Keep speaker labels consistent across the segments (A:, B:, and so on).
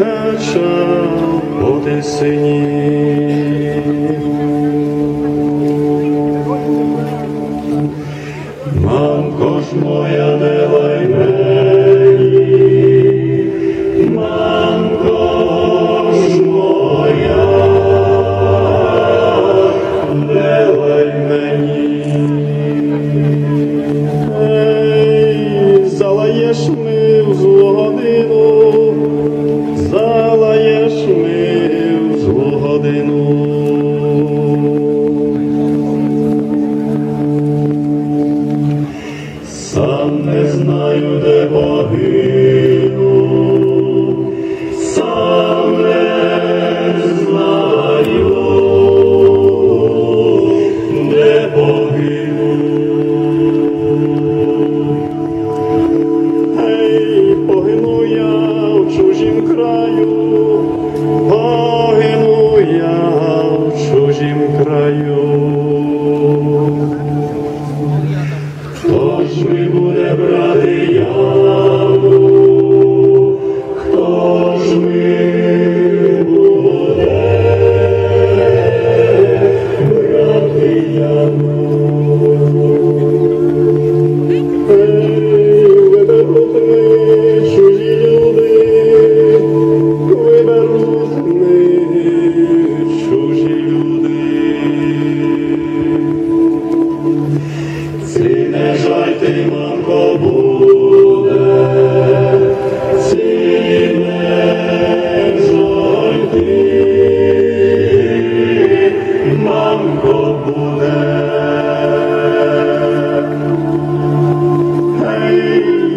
A: кача по тисині. Мамко ж моя не лай мені, мамко ж моя, не лай мені. Ей, залаєш ми в злогодину, Amen.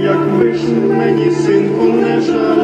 A: Як миш мені, синку, не жаль.